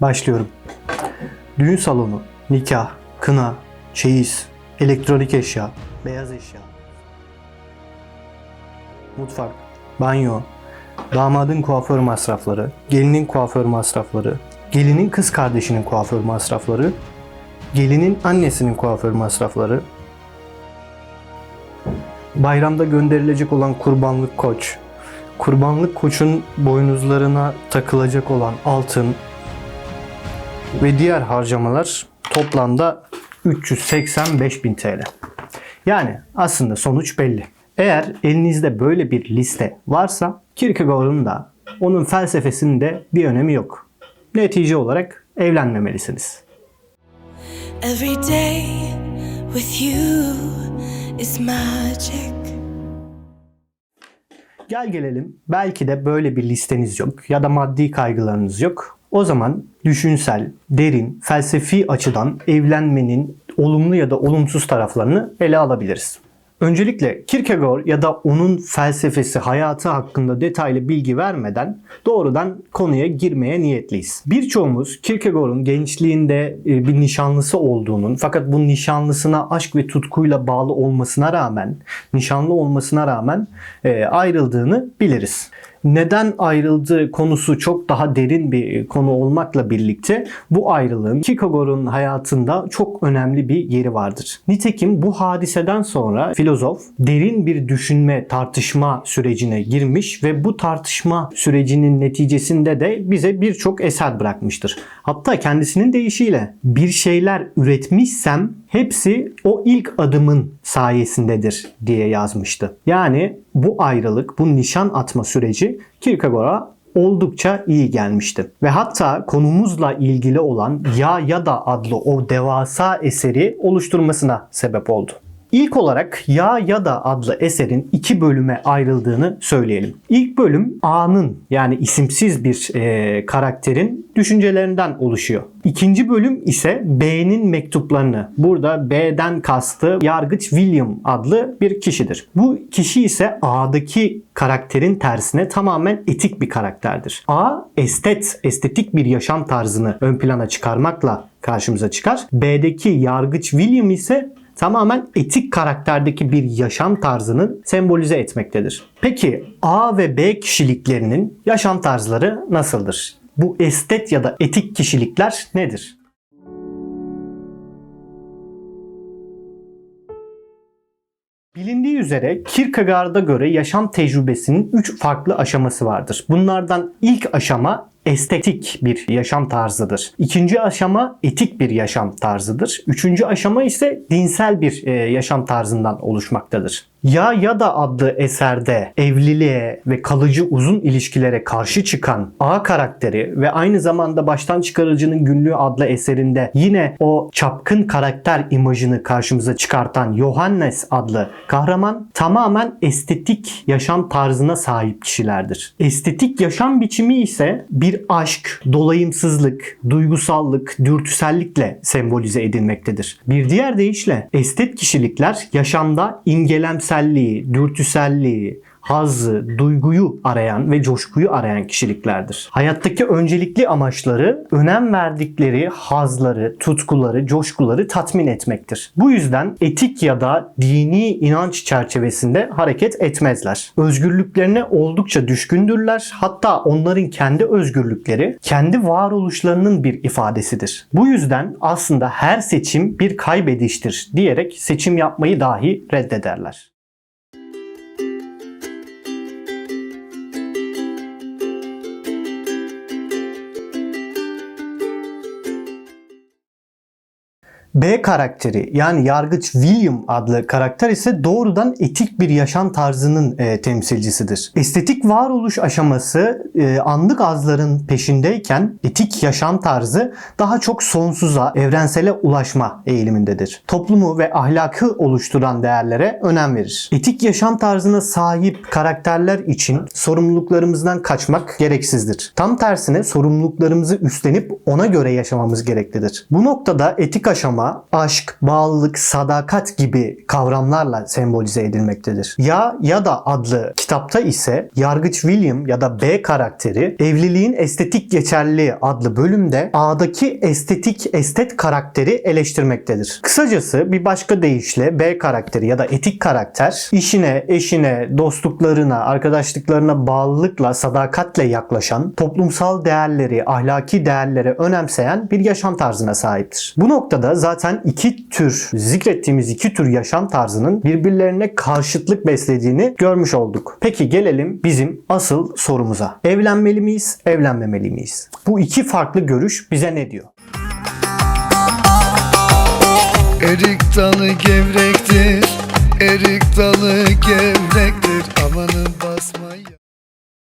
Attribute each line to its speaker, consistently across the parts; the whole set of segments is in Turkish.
Speaker 1: Başlıyorum. Düğün salonu, nikah, kına, çeyiz, elektronik eşya, beyaz eşya, mutfak, banyo, damadın kuaför masrafları, gelinin kuaför masrafları, gelinin kız kardeşinin kuaför masrafları, gelinin annesinin kuaför masrafları, bayramda gönderilecek olan kurbanlık koç, kurbanlık koçun boynuzlarına takılacak olan altın ve diğer harcamalar toplamda 385.000 TL. Yani aslında sonuç belli. Eğer elinizde böyle bir liste varsa Kierkegaard'un da onun felsefesinin de bir önemi yok. Netice olarak evlenmemelisiniz.
Speaker 2: Every day with you is magic.
Speaker 1: Gel gelelim belki de böyle bir listeniz yok ya da maddi kaygılarınız yok. O zaman düşünsel, derin, felsefi açıdan evlenmenin olumlu ya da olumsuz taraflarını ele alabiliriz. Öncelikle Kierkegaard ya da onun felsefesi, hayatı hakkında detaylı bilgi vermeden doğrudan konuya girmeye niyetliyiz. Birçoğumuz Kierkegaard'un gençliğinde e, bir nişanlısı olduğunun fakat bu nişanlısına aşk ve tutkuyla bağlı olmasına rağmen, nişanlı olmasına rağmen e, ayrıldığını biliriz neden ayrıldığı konusu çok daha derin bir konu olmakla birlikte bu ayrılığın Kierkegaard'un hayatında çok önemli bir yeri vardır. Nitekim bu hadiseden sonra filozof derin bir düşünme, tartışma sürecine girmiş ve bu tartışma sürecinin neticesinde de bize birçok eser bırakmıştır. Hatta kendisinin deyişiyle bir şeyler üretmişsem hepsi o ilk adımın sayesindedir diye yazmıştı. Yani bu ayrılık, bu nişan atma süreci Kierkegaard'a oldukça iyi gelmişti. Ve hatta konumuzla ilgili olan Ya ya da adlı o devasa eseri oluşturmasına sebep oldu. İlk olarak Ya ya da adlı eserin iki bölüme ayrıldığını söyleyelim. İlk bölüm A'nın yani isimsiz bir e, karakterin düşüncelerinden oluşuyor. İkinci bölüm ise B'nin mektuplarını. Burada B'den kastı Yargıç William adlı bir kişidir. Bu kişi ise A'daki karakterin tersine tamamen etik bir karakterdir. A estet, estetik bir yaşam tarzını ön plana çıkarmakla karşımıza çıkar. B'deki Yargıç William ise tamamen etik karakterdeki bir yaşam tarzını sembolize etmektedir. Peki A ve B kişiliklerinin yaşam tarzları nasıldır? Bu estet ya da etik kişilikler nedir? Bilindiği üzere Kierkegaard'a göre yaşam tecrübesinin 3 farklı aşaması vardır. Bunlardan ilk aşama estetik bir yaşam tarzıdır. İkinci aşama etik bir yaşam tarzıdır. Üçüncü aşama ise dinsel bir e, yaşam tarzından oluşmaktadır. Ya ya da adlı eserde evliliğe ve kalıcı uzun ilişkilere karşı çıkan A karakteri ve aynı zamanda Baştan Çıkarıcının Günlüğü adlı eserinde yine o çapkın karakter imajını karşımıza çıkartan Johannes adlı kahraman tamamen estetik yaşam tarzına sahip kişilerdir. Estetik yaşam biçimi ise bir aşk, dolayımsızlık, duygusallık, dürtüsellikle sembolize edilmektedir. Bir diğer deyişle estet kişilikler yaşamda imgelemselliği, dürtüselliği, hazzı, duyguyu arayan ve coşkuyu arayan kişiliklerdir. Hayattaki öncelikli amaçları önem verdikleri hazları, tutkuları, coşkuları tatmin etmektir. Bu yüzden etik ya da dini inanç çerçevesinde hareket etmezler. Özgürlüklerine oldukça düşkündürler. Hatta onların kendi özgürlükleri kendi varoluşlarının bir ifadesidir. Bu yüzden aslında her seçim bir kaybediştir diyerek seçim yapmayı dahi reddederler. B karakteri yani yargıç William adlı karakter ise doğrudan etik bir yaşam tarzının e, temsilcisidir. Estetik varoluş aşaması e, anlık azların peşindeyken etik yaşam tarzı daha çok sonsuza, evrensele ulaşma eğilimindedir. Toplumu ve ahlakı oluşturan değerlere önem verir. Etik yaşam tarzına sahip karakterler için sorumluluklarımızdan kaçmak gereksizdir. Tam tersine sorumluluklarımızı üstlenip ona göre yaşamamız gereklidir. Bu noktada etik aşama Aşk, bağlılık, sadakat gibi kavramlarla sembolize edilmektedir. Ya ya da adlı kitapta ise Yargıç William ya da B karakteri evliliğin estetik geçerliliği adlı bölümde A'daki estetik estet karakteri eleştirmektedir. Kısacası bir başka deyişle B karakteri ya da etik karakter işine, eşine, dostluklarına, arkadaşlıklarına bağlılıkla, sadakatle yaklaşan, toplumsal değerleri, ahlaki değerleri önemseyen bir yaşam tarzına sahiptir. Bu noktada zaten iki tür, zikrettiğimiz iki tür yaşam tarzının birbirlerine karşıtlık beslediğini görmüş olduk. Peki gelelim bizim asıl sorumuza. Evlenmeli miyiz, evlenmemeli miyiz? Bu iki farklı görüş bize ne diyor?
Speaker 3: Erik dalı gevrektir Erik dalı gevrektir Amanın basmayın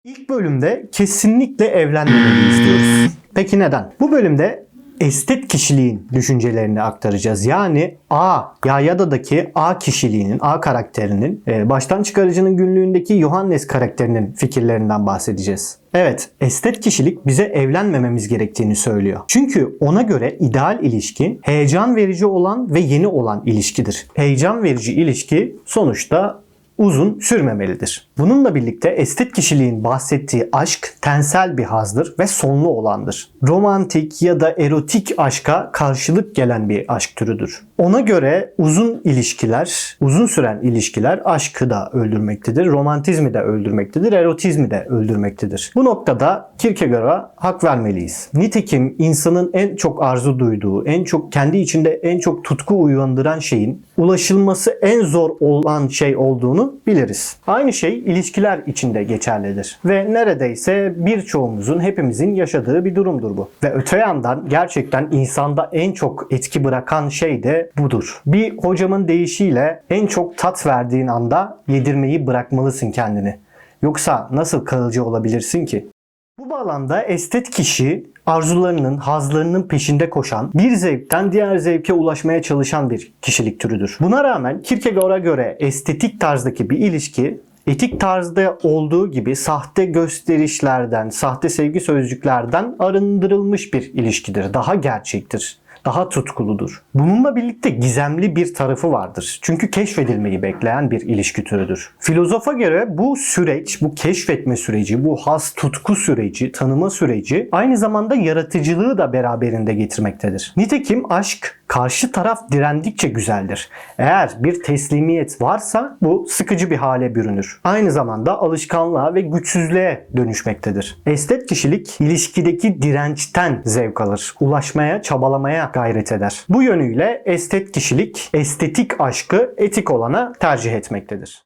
Speaker 1: İlk bölümde kesinlikle evlenmemeliyiz diyoruz. Peki neden? Bu bölümde estet kişiliğin düşüncelerini aktaracağız. Yani A ya ya da'daki A kişiliğinin, A karakterinin, e, baştan çıkarıcının günlüğündeki Yohannes karakterinin fikirlerinden bahsedeceğiz. Evet, estet kişilik bize evlenmememiz gerektiğini söylüyor. Çünkü ona göre ideal ilişki heyecan verici olan ve yeni olan ilişkidir. Heyecan verici ilişki sonuçta uzun sürmemelidir. Bununla birlikte estet kişiliğin bahsettiği aşk tensel bir hazdır ve sonlu olandır. Romantik ya da erotik aşka karşılık gelen bir aşk türüdür. Ona göre uzun ilişkiler, uzun süren ilişkiler aşkı da öldürmektedir, romantizmi de öldürmektedir, erotizmi de öldürmektedir. Bu noktada Kierkegaard'a hak vermeliyiz. Nitekim insanın en çok arzu duyduğu, en çok kendi içinde en çok tutku uyandıran şeyin ulaşılması en zor olan şey olduğunu biliriz. Aynı şey ilişkiler içinde geçerlidir. Ve neredeyse birçoğumuzun, hepimizin yaşadığı bir durumdur bu. Ve öte yandan gerçekten insanda en çok etki bırakan şey de budur. Bir hocamın deyişiyle en çok tat verdiğin anda yedirmeyi bırakmalısın kendini. Yoksa nasıl kalıcı olabilirsin ki? Bu bağlamda estet kişi arzularının, hazlarının peşinde koşan, bir zevkten diğer zevke ulaşmaya çalışan bir kişilik türüdür. Buna rağmen Kierkegaard'a göre estetik tarzdaki bir ilişki etik tarzda olduğu gibi sahte gösterişlerden, sahte sevgi sözcüklerden arındırılmış bir ilişkidir. Daha gerçektir daha tutkuludur. Bununla birlikte gizemli bir tarafı vardır. Çünkü keşfedilmeyi bekleyen bir ilişki türüdür. Filozofa göre bu süreç, bu keşfetme süreci, bu has tutku süreci, tanıma süreci aynı zamanda yaratıcılığı da beraberinde getirmektedir. Nitekim aşk karşı taraf direndikçe güzeldir. Eğer bir teslimiyet varsa bu sıkıcı bir hale bürünür. Aynı zamanda alışkanlığa ve güçsüzlüğe dönüşmektedir. Estet kişilik ilişkideki dirençten zevk alır. Ulaşmaya, çabalamaya gayret eder. Bu yönüyle estet kişilik estetik aşkı etik olana tercih etmektedir.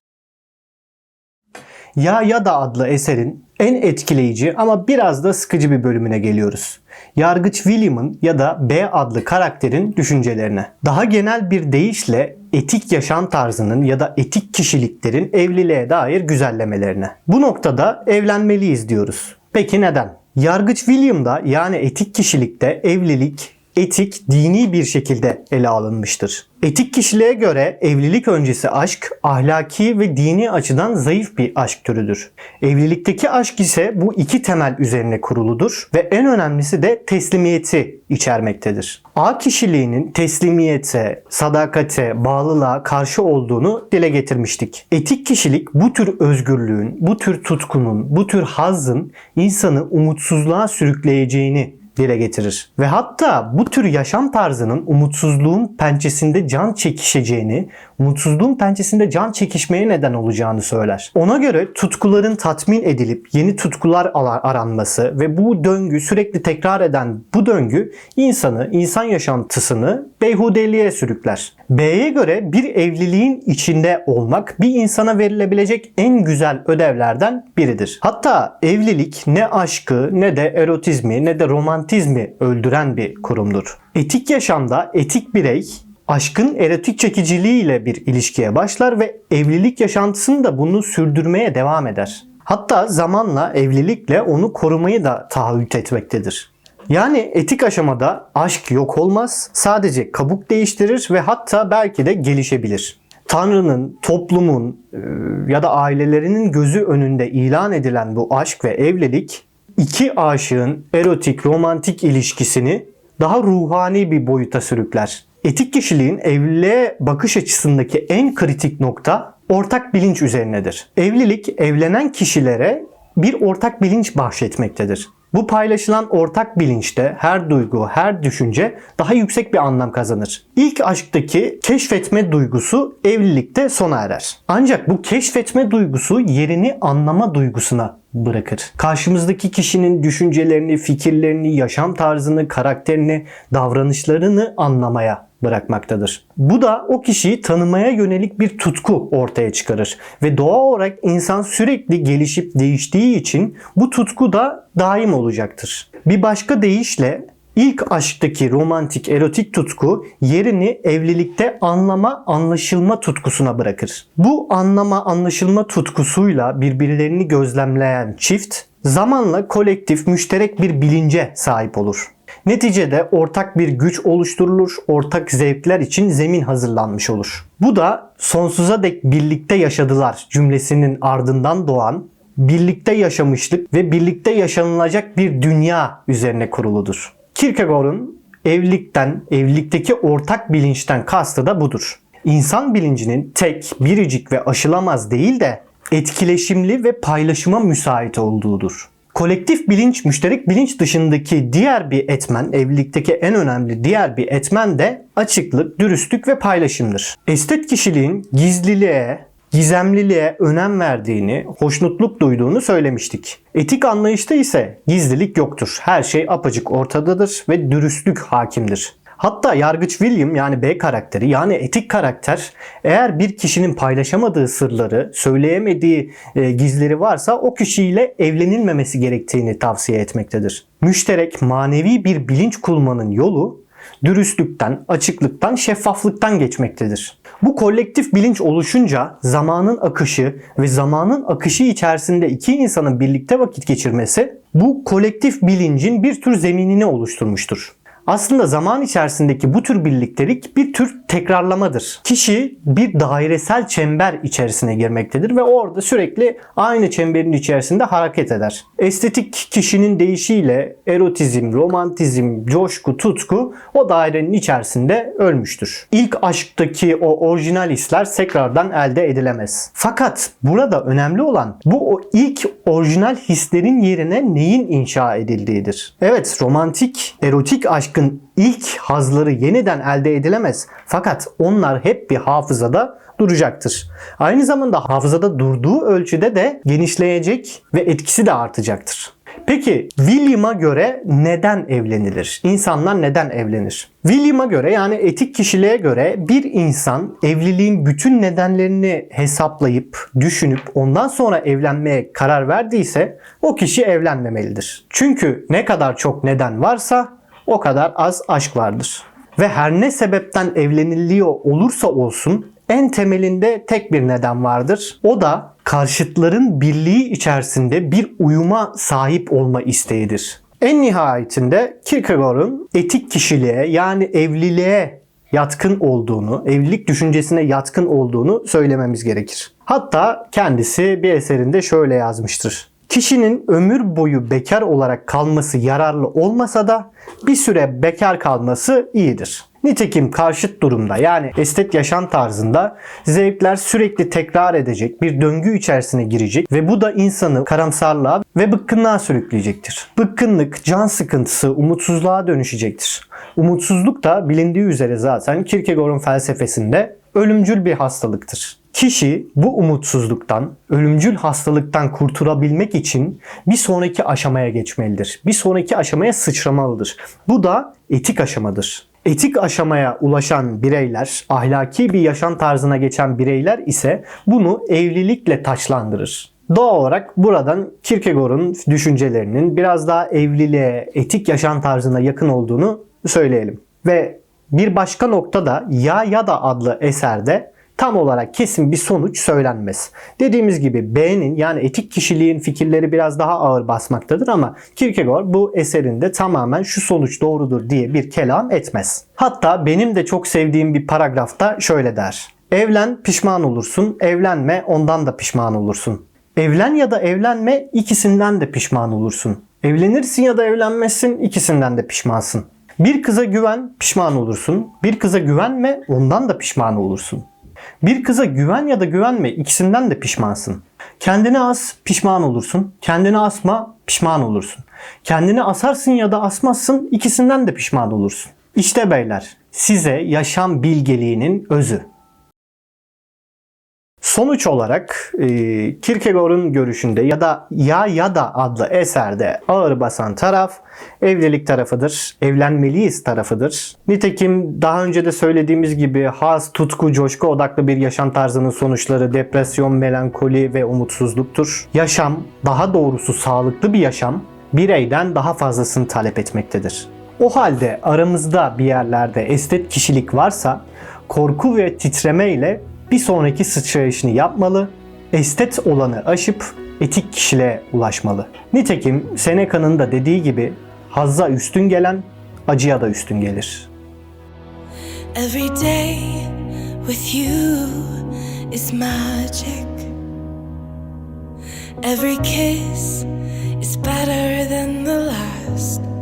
Speaker 1: Ya Ya da adlı eserin en etkileyici ama biraz da sıkıcı bir bölümüne geliyoruz. Yargıç William'ın ya da B adlı karakterin düşüncelerine. Daha genel bir deyişle etik yaşam tarzının ya da etik kişiliklerin evliliğe dair güzellemelerine. Bu noktada evlenmeliyiz diyoruz. Peki neden? Yargıç William'da yani etik kişilikte evlilik etik dini bir şekilde ele alınmıştır. Etik kişiliğe göre evlilik öncesi aşk ahlaki ve dini açıdan zayıf bir aşk türüdür. Evlilikteki aşk ise bu iki temel üzerine kuruludur ve en önemlisi de teslimiyeti içermektedir. A kişiliğinin teslimiyete, sadakate, bağlılığa karşı olduğunu dile getirmiştik. Etik kişilik bu tür özgürlüğün, bu tür tutkunun, bu tür hazzın insanı umutsuzluğa sürükleyeceğini dile getirir. Ve hatta bu tür yaşam tarzının umutsuzluğun pençesinde can çekişeceğini, umutsuzluğun pençesinde can çekişmeye neden olacağını söyler. Ona göre tutkuların tatmin edilip yeni tutkular aranması ve bu döngü sürekli tekrar eden bu döngü insanı, insan yaşantısını beyhudeliğe sürükler. B'ye göre bir evliliğin içinde olmak bir insana verilebilecek en güzel ödevlerden biridir. Hatta evlilik ne aşkı ne de erotizmi ne de romantizmi öldüren bir kurumdur. Etik yaşamda etik birey aşkın erotik çekiciliğiyle bir ilişkiye başlar ve evlilik yaşantısını da bunu sürdürmeye devam eder. Hatta zamanla evlilikle onu korumayı da taahhüt etmektedir. Yani etik aşamada aşk yok olmaz, sadece kabuk değiştirir ve hatta belki de gelişebilir. Tanrı'nın, toplumun e, ya da ailelerinin gözü önünde ilan edilen bu aşk ve evlilik iki aşığın erotik, romantik ilişkisini daha ruhani bir boyuta sürükler. Etik kişiliğin evliliğe bakış açısındaki en kritik nokta ortak bilinç üzerinedir. Evlilik evlenen kişilere bir ortak bilinç bahşetmektedir. Bu paylaşılan ortak bilinçte her duygu, her düşünce daha yüksek bir anlam kazanır. İlk aşktaki keşfetme duygusu evlilikte sona erer. Ancak bu keşfetme duygusu yerini anlama duygusuna bırakır. Karşımızdaki kişinin düşüncelerini, fikirlerini, yaşam tarzını, karakterini, davranışlarını anlamaya bırakmaktadır. Bu da o kişiyi tanımaya yönelik bir tutku ortaya çıkarır ve doğal olarak insan sürekli gelişip değiştiği için bu tutku da daim olacaktır. Bir başka deyişle ilk aşktaki romantik erotik tutku yerini evlilikte anlama anlaşılma tutkusuna bırakır. Bu anlama anlaşılma tutkusuyla birbirlerini gözlemleyen çift zamanla kolektif müşterek bir bilince sahip olur. Neticede ortak bir güç oluşturulur, ortak zevkler için zemin hazırlanmış olur. Bu da sonsuza dek birlikte yaşadılar cümlesinin ardından doğan birlikte yaşamışlık ve birlikte yaşanılacak bir dünya üzerine kuruludur. Kierkegaard'un evlilikten, evlilikteki ortak bilinçten kastı da budur. İnsan bilincinin tek, biricik ve aşılamaz değil de etkileşimli ve paylaşıma müsait olduğudur. Kolektif bilinç, müşterek bilinç dışındaki diğer bir etmen, evlilikteki en önemli diğer bir etmen de açıklık, dürüstlük ve paylaşımdır. Estet kişiliğin gizliliğe, gizemliliğe önem verdiğini, hoşnutluk duyduğunu söylemiştik. Etik anlayışta ise gizlilik yoktur. Her şey apacık ortadadır ve dürüstlük hakimdir. Hatta yargıç William yani B karakteri yani etik karakter eğer bir kişinin paylaşamadığı sırları, söyleyemediği e, gizleri varsa o kişiyle evlenilmemesi gerektiğini tavsiye etmektedir. Müşterek manevi bir bilinç kurmanın yolu dürüstlükten, açıklıktan, şeffaflıktan geçmektedir. Bu kolektif bilinç oluşunca zamanın akışı ve zamanın akışı içerisinde iki insanın birlikte vakit geçirmesi bu kolektif bilincin bir tür zeminini oluşturmuştur. Aslında zaman içerisindeki bu tür birliktelik bir tür tekrarlamadır. Kişi bir dairesel çember içerisine girmektedir ve orada sürekli aynı çemberin içerisinde hareket eder. Estetik kişinin değişiyle erotizm, romantizm, coşku, tutku o dairenin içerisinde ölmüştür. İlk aşktaki o orijinal hisler tekrardan elde edilemez. Fakat burada önemli olan bu o ilk orijinal hislerin yerine neyin inşa edildiğidir. Evet romantik, erotik aşkın ilk hazları yeniden elde edilemez. Fakat onlar hep bir hafızada duracaktır. Aynı zamanda hafızada durduğu ölçüde de genişleyecek ve etkisi de artacaktır. Peki William'a göre neden evlenilir? İnsanlar neden evlenir? William'a göre yani etik kişiliğe göre bir insan evliliğin bütün nedenlerini hesaplayıp, düşünüp ondan sonra evlenmeye karar verdiyse o kişi evlenmemelidir. Çünkü ne kadar çok neden varsa o kadar az aşk vardır. Ve her ne sebepten evleniliyor olursa olsun en temelinde tek bir neden vardır. O da karşıtların birliği içerisinde bir uyuma sahip olma isteğidir. En nihayetinde Kierkegaard'ın etik kişiliğe yani evliliğe yatkın olduğunu, evlilik düşüncesine yatkın olduğunu söylememiz gerekir. Hatta kendisi bir eserinde şöyle yazmıştır. Kişinin ömür boyu bekar olarak kalması yararlı olmasa da bir süre bekar kalması iyidir. Nitekim karşıt durumda yani estet yaşam tarzında zevkler sürekli tekrar edecek, bir döngü içerisine girecek ve bu da insanı karamsarlığa ve bıkkınlığa sürükleyecektir. Bıkkınlık, can sıkıntısı, umutsuzluğa dönüşecektir. Umutsuzluk da bilindiği üzere zaten Kierkegaard'ın felsefesinde ölümcül bir hastalıktır. Kişi bu umutsuzluktan, ölümcül hastalıktan kurtulabilmek için bir sonraki aşamaya geçmelidir. Bir sonraki aşamaya sıçramalıdır. Bu da etik aşamadır. Etik aşamaya ulaşan bireyler, ahlaki bir yaşam tarzına geçen bireyler ise bunu evlilikle taçlandırır. Doğal olarak buradan Kierkegaard'ın düşüncelerinin biraz daha evliliğe, etik yaşam tarzına yakın olduğunu söyleyelim. Ve bir başka noktada Ya Ya da adlı eserde tam olarak kesin bir sonuç söylenmez. Dediğimiz gibi B'nin yani etik kişiliğin fikirleri biraz daha ağır basmaktadır ama Kierkegaard bu eserinde tamamen şu sonuç doğrudur diye bir kelam etmez. Hatta benim de çok sevdiğim bir paragrafta şöyle der. Evlen pişman olursun, evlenme ondan da pişman olursun. Evlen ya da evlenme ikisinden de pişman olursun. Evlenirsin ya da evlenmezsin ikisinden de pişmansın. Bir kıza güven, pişman olursun. Bir kıza güvenme, ondan da pişman olursun. Bir kıza güven ya da güvenme, ikisinden de pişmansın. Kendini as, pişman olursun. Kendini asma, pişman olursun. Kendini asarsın ya da asmazsın, ikisinden de pişman olursun. İşte beyler, size yaşam bilgeliğinin özü. Sonuç olarak e, Kierkegaard'un görüşünde ya da Ya Ya da adlı eserde ağır basan taraf evlilik tarafıdır, evlenmeliyiz tarafıdır. Nitekim daha önce de söylediğimiz gibi haz, tutku, coşku odaklı bir yaşam tarzının sonuçları depresyon, melankoli ve umutsuzluktur. Yaşam, daha doğrusu sağlıklı bir yaşam bireyden daha fazlasını talep etmektedir. O halde aramızda bir yerlerde estet kişilik varsa korku ve titreme ile bir sonraki sıçrayışını yapmalı, estet olanı aşıp etik kişiliğe ulaşmalı. Nitekim Seneca'nın da dediği gibi hazza üstün gelen acıya da üstün gelir.
Speaker 2: Every day with you is magic. Every kiss is better than the last.